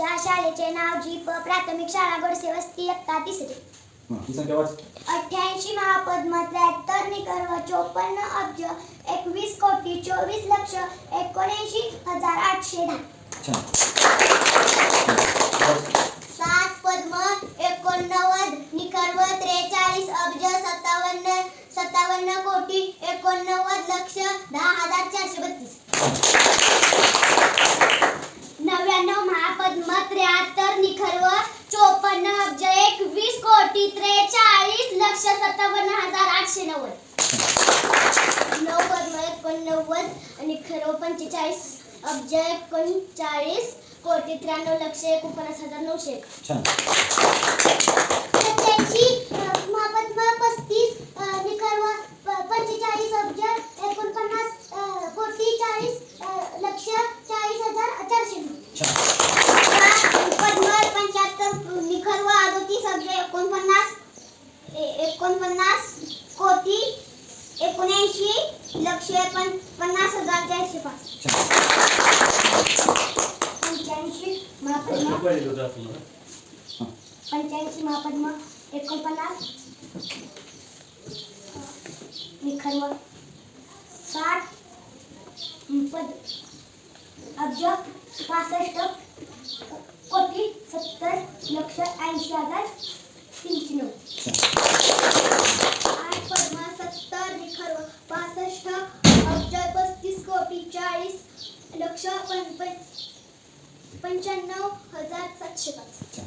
आमच्या शाळेचे नाव जी प प्राथमिक शाळा गोडसे वस्ती इयत्ता तिसरी. हां संख्या वाच अठ्ठ्याऐंशी महापद्म त्र्याहत्तर निकर्व चोपन्न अब्ज एकवीस कोटी चोवीस लक्ष एकोणऐंशी हजार आठशे दहा. छान. सात पद्म एकोणनव्वद निकर्व त्रेचाळीस अब्ज सत्तावन्न सत्तावन्न कोटी एकोणनव्वद लक्ष दहा हजार चारशे बत्तीस नव्याण्णव महापद्म त्र्याहत्तर निखर्व चोपन्न अब्ज एकवीस कोटी त्रेचाळीस लक्ष सत्तावन्न हजार आठशे नव्वद. नव्वद एकोणनव्वद आणि खरं पंचेचाळीस. अब्ज एकोणचाळीस. कोटी त्र्याण्णव लक्ष एकोणपन्नास हजार नऊशे छान सत्याऐंशी महापद्म पस्तीस निखर्व पंचेचाळीस अब्ज एकोणपन्नास अ, कोटी चाळीस अ, लक्ष चाळीस हजार चारशे छान पद्म पंच्याहत्तर निखर्व अडोतीस अब्ज एकोणपन्नास ए- एकोणपन्नास कोटी एकोणऐंशी लक्ष पन्नास हजार चारशे पाच. पंच्याऐंशी महापद्म एकोणपन्नास. निखर्व. साठ पद. अब्ज पासष्ट कोटी सत्तर लक्ष ऐंशी हजार. पंच्याण्णव हजार सातशे पाच.